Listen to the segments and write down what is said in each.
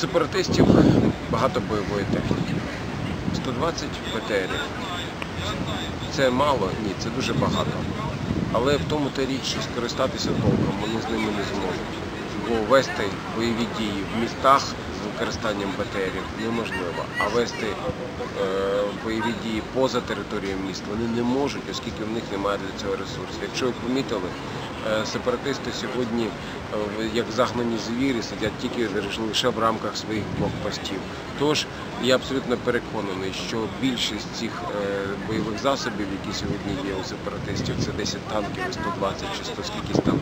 сепаратистів багато бойової техніки. 120 БТРів. Це мало? Ні, це дуже багато. Але в тому та річ, що скористатися толком вони з ними не зможуть. Бо вести бойові дії в містах з використанням БТРів неможливо. А вести е, бойові дії поза територією міст вони не можуть, оскільки в них немає для цього ресурсів. Якщо ви помітили, е, сепаратисти сьогодні, як загнані звірі, сидять тільки лише в рамках своїх блокпостів. Тож я абсолютно переконаний, що більшість цих е, бойових засобів, які сьогодні є у сепаратистів, це 10 танків, і 120 чи 100 скількись там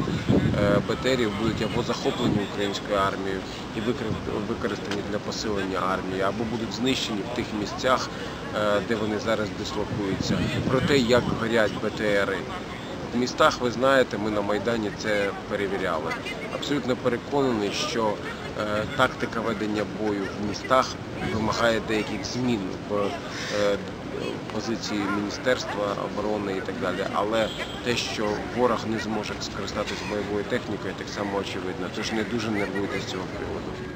е, БТРів, будуть або захоплені українською армією і використані для посилення армії, або будуть знищені в тих місцях, е, де вони зараз дислокуються. Про те, як горять БТРи. В містах, ви знаєте, ми на Майдані це перевіряли. Абсолютно переконаний, що е, тактика ведення бою в містах вимагає деяких змін в е, позиції Міністерства оборони і так далі. Але те, що ворог не зможе скористатися бойовою технікою, так само очевидно. Тож не дуже нервуйте з цього приводу.